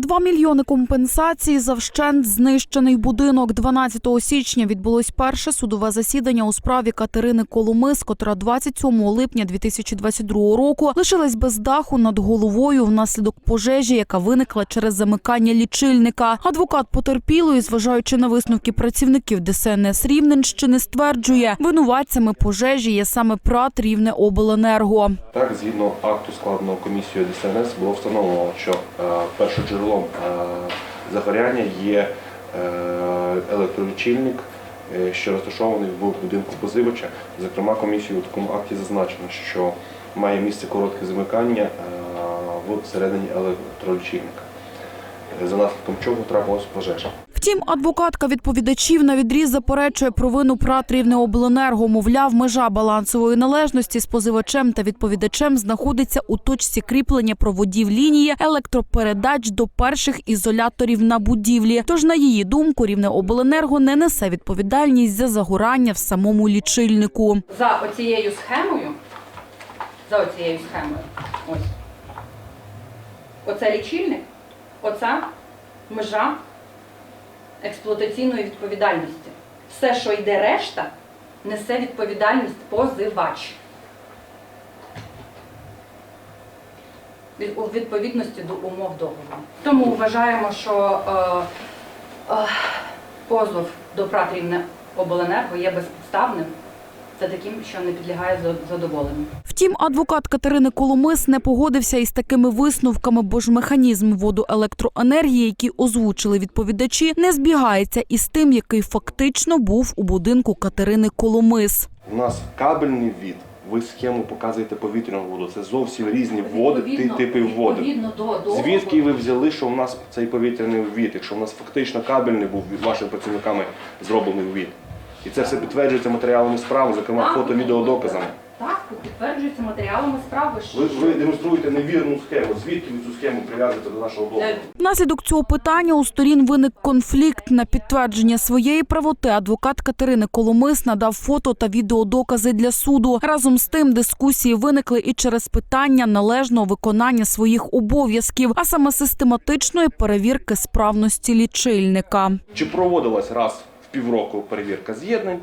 Два мільйони компенсації за вщент знищений будинок. 12 січня відбулось перше судове засідання у справі Катерини Коломис, котра 27 липня 2022 року лишилась без даху над головою внаслідок пожежі, яка виникла через замикання лічильника. Адвокат потерпілої, зважаючи на висновки працівників ДСНС Рівненщини, стверджує, винуватцями пожежі є саме ПРАТ Рівне Обленерго. Так, згідно акту складеного комісією ДСНС було встановлено, що е, першоджерелом е, загоряння є е, електролічильник, е, що розташований в будинку позивача. Зокрема, комісією у такому акті зазначено, що має місце коротке замикання всередині електролічильника, за наслідком чого трапилась пожежа. Втім, адвокатка відповідачів на відріз заперечує провину ПРАТ Рівнеобленерго. Мовляв, межа балансової належності з позивачем та відповідачем знаходиться у точці кріплення проводів лінії електропередач до перших ізоляторів на будівлі. Тож, на її думку, Рівнеобленерго не несе відповідальність за загорання в самому лічильнику. за оцією схемою, за оцією схемою, ось, оце лічильник, оця межа експлуатаційної відповідальності. Все, що йде решта, несе відповідальність позивач. У відповідності до умов договору. Тому вважаємо, що е, е, позов до пратрівне обленерго є безпідставним та таким, що не підлягає за- задоволенню. Втім, адвокат Катерини Коломис не погодився із такими висновками, бо ж механізм вводу електроенергії, який озвучили відповідачі, не збігається із тим, який фактично був у будинку Катерини Коломис. У нас кабельний ввід. Ви схему показуєте повітряну воду. Це зовсім різні води, ти- типи води. Звідки ви взяли, що у нас цей повітряний ввід, якщо у нас фактично кабельний був від вашими працівниками зроблений ввід? І це все підтверджується матеріалами справи, зокрема фото, відеодоказами. Так, підтверджується матеріалами справи. Ви, що- ви демонструєте невірну схему. Звідки ви цю схему прив'язуєте до нашого договору? Внаслідок цього питання у сторін виник конфлікт. На підтвердження своєї правоти адвокат Катерини Коломис надав фото та відеодокази для суду. Разом з тим дискусії виникли і через питання належного виконання своїх обов'язків, а саме систематичної перевірки справності лічильника. Чи проводилась раз півроку перевірка з'єднань?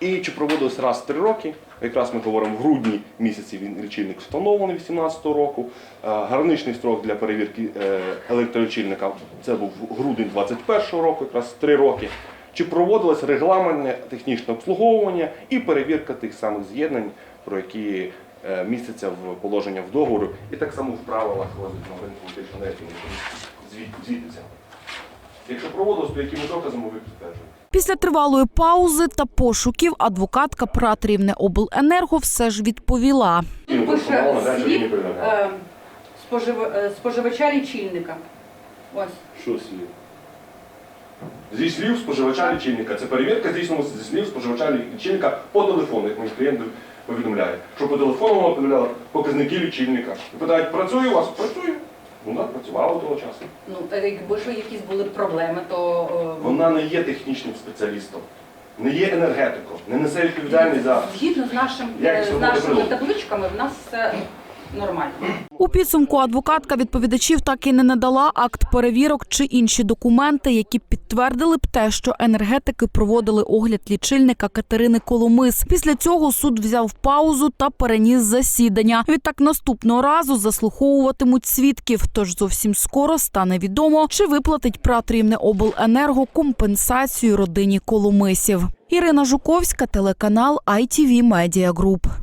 І чи проводилась раз в три роки? Якраз ми говоримо в грудні місяці він лічильник встановлений 18-го року. Е, Граничний строк для перевірки е, електролічильника це був грудень 21-го року, якраз три роки. Чи проводилось регламентне технічне обслуговування і перевірка тих самих з'єднань, про які е, містяться в положення в договору, і так само в правилах ринку звідуться. Якщо проводилось, то якими доказами ви підтверджуєте? Після тривалої паузи та пошуків адвокатка ПРАТ Рівне Обленерго все ж відповіла. Тут пише слід е, спожив- е, споживача лічильника. Ось. Що слів? Зі слів споживача лічильника. Це перевірка здійснювалася зі слів споживача лічильника по телефону, як мені клієнт повідомляє. Що по телефону вона повідомляла показники лічильника. І питають, працює у вас? Працює. Так, працювала того часу. Ну, е, якби що якісь були проблеми, то е, Вона не є технічним спеціалістом, не є енергетиком, не несе відповідальність за згідно з нашим е, з нашими табличками, в нас все нормально. У підсумку адвокатка відповідачів так і не надала акт перевірок чи інші документи, які підтвердили б те, що енергетики проводили огляд лічильника Катерини Коломис. Після цього суд взяв паузу та переніс засідання. Відтак наступного разу заслуховуватимуть свідків. Тож зовсім скоро стане відомо, чи виплатить ПРАТ Рівне обленерго компенсацію родині Коломисів. Ірина Жуковська, телеканал ITV Media Group.